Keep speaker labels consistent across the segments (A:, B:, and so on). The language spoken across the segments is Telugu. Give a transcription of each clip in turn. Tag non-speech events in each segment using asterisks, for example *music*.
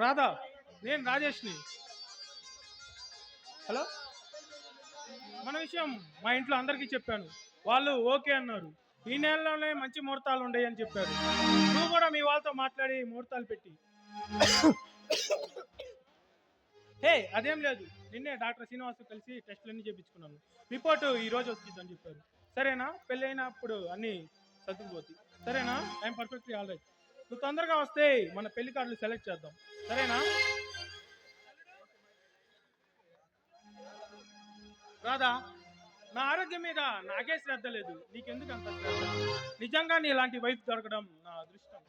A: రాధా నేను రాజేష్ని. హలో? మన విషయం మా ఇంట్లో అందరికీ చెప్పాను. వాళ్ళు ఓకే అన్నారు. ఈ నెలలోనే మంచి ముహూర్తాలు ఉండయి అని చెప్పారు. నువ్వు కూడా మీ వాళ్ళతో మాట్లాడి ముహూర్తాలు పెట్టి. *coughs* హే అదేం లేదు. నిన్నే డాక్టర్ శ్రీనివాస్ కలిసి టెస్టులన్నీ చేయించుకున్నాను రిపోర్టు ఈ రోజు వచ్చిందని చెప్పారు. సరేనా? పెళ్ళి అయినప్పుడు అన్నీ సర్దుకుపోతాయి. సరేనా? Time perfectly all right. నువ్వు తొందరగా వస్తే మన పెళ్ళి కార్డులు సెలెక్ట్ చేద్దాం. సరేనా? రాధా నా ఆరోగ్యం మీద నాకే శ్రద్ధ లేదు. నీకెందుకు అంత శ్రద్ధ? నిజంగా నీ ఇలాంటి వైఫ్ దొరకడం నా అదృష్టం.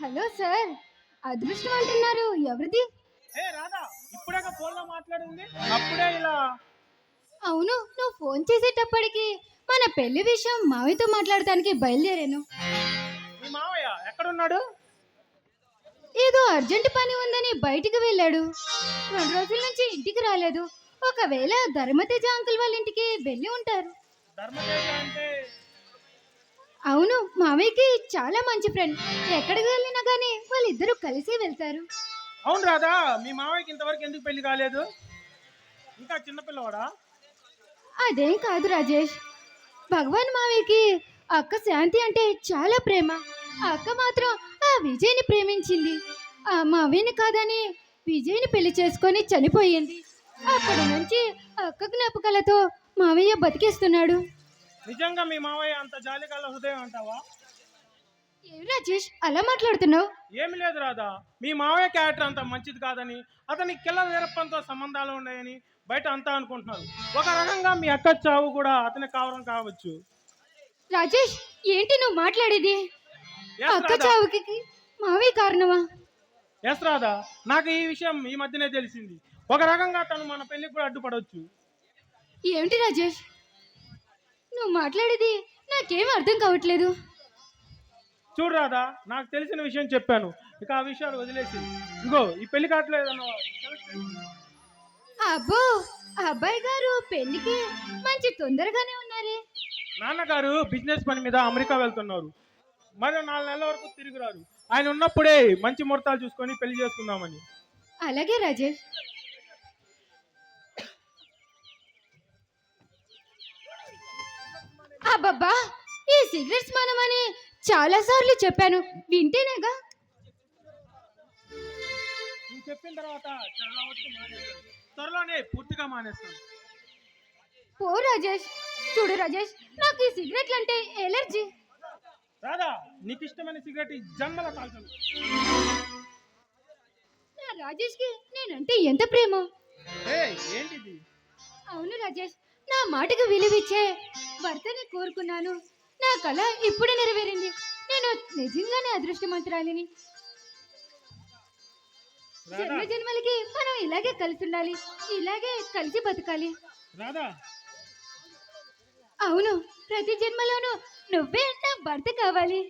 B: హలో సార్ అదృష్టం అంటున్నారు. ఎవరిది?
A: ఏ రాధా ఇప్పుడే ఫోన్లో మాట్లాడింది? అప్పుడే ఇలా
B: అవును నువ్వు ఫోన్ చేసేటప్పటికి మన పెళ్ళి విషయం మావితో మాట్లాడటానికి బయలుదేరాను.
A: మీ మావయ్య ఎక్కడున్నాడు?
B: ఏదో అర్జెంట్ పని ఉందని బయటికి వెళ్ళాడు. రెండు రోజుల నుంచి ఇంటికి రాలేదు. ఒకవేళ ధర్మతేజ అంకుల్ వాళ్ళ ఇంటికి వెళ్ళి ఉంటారు.
A: ధర్మతేజ అంటే?
B: అవును మావయ్యకి చాలా మంచి ఫ్రెండ్ ఎక్కడికి వెళ్ళినా కానీ వాళ్ళిద్దరూ కలిసి వెళ్తారు.
A: అవును రాధా మీ మావయ్యకి ఇంతవరకు ఎందుకు పెళ్ళి కాలేదు? ఇంకా చిన్నపిల్లవాడా
B: అదేం కాదు రాజేష్. భగవాన్ మావయ్యకి అక్క శాంతి అంటే చాలా ప్రేమ. ఆ అక్క మాత్రం ఆ విజయ్ని ప్రేమించింది. ఆ మావయ్యని కాదని విజయ్ని పెళ్ళి చేసుకొని చనిపోయింది. అక్కడి నుంచి అక్క జ్ఞాపకాలతో మావయ్య బతికేస్తున్నాడు.
A: నిజంగా మీ మావయ్య అంత జాలిగల హృదయం అంటావా?
B: ఏం రాజేష్ అలా మాట్లాడుతున్నావు?
A: ఏమి లేదు రాధా. మీ మావయ్య క్యారెక్టర్ అంత మంచిది కాదని అతని కిల్ల వీరప్పంతో సంబంధాలు ఉన్నాయని బయట అంతా అనుకుంటున్నారు. ఒక రకంగా మీ అక్క చావు కూడా అతని కావడం కావచ్చు.
B: రాజేష్ ఏంటి నువ్వు మాట్లాడేది?
A: ఎస్
B: అక్క
A: రాధా.
B: చావుకి మావయ్య కారణమా?
A: ఎస్ రాధా నాకు ఈ విషయం ఈ మధ్యనే తెలిసింది. ఒక రకంగా తను మన పెళ్ళికి కూడా అడ్డుపడవచ్చు
B: ఏమిటి రాజేష్? నువ్వు మాట్లాడేది నాకేం అర్థం కావట్లేదు.
A: చూడు రాధా నాకు తెలిసిన విషయం చెప్పాను. ఇక ఆ విషయాలు వదిలేసి. ఇగో ఈ పెళ్ళి కావట్లేదు.
B: అబ్బో అబ్బాయి గారు పెళ్ళికి మంచి తొందరగానే ఉన్నారే.
A: నాన్నగారు బిజినెస్ పని మీద అమెరికా వెళ్తున్నారు. మరి నాలుగు నెలల వరకు తిరిగి రారు. ఆయన ఉన్నప్పుడే మంచి ముహూర్తాలు చూసుకొని పెళ్ళి చేసుకుందామని.
B: అలాగే రాజేష్. అబ్బబ్బా ఈ సిగరెట్స్ మనమని చాలా సార్లు చెప్పాను. వింటేనేగా?
A: చెప్పిన తర్వాత చాలా వరకు త్వరలోనే పూర్తిగా మానేస్తాను.
B: పో రాజేష్ చూడు రాజేష్ నాకు ఈ సిగరెట్లు అంటే ఎలర్జీ.
A: రాదా నీకు ఇష్టమైన సిగరెట్ ఈ జన్మల కాల్చను
B: నా రాజేష్కి నేనంటే ఎంత ప్రేమ.
A: ఏంటిది?
B: అవును రాజేష్ నా మాటకు విలువిచ్చే భర్తని కోరుకున్నాను. నా కళ ఇప్పుడు నెరవేరింది. నేను నిజంగానే అదృష్టవంతురాలిని జన్మ జన్మలకి మనం ఇలాగే కలిసి ఉండాలి ఇలాగే కలిసి బతకాలి.
A: రాధా.
B: అవును ప్రతి జన్మలోనూ నువ్వే నా భర్త కావాలి.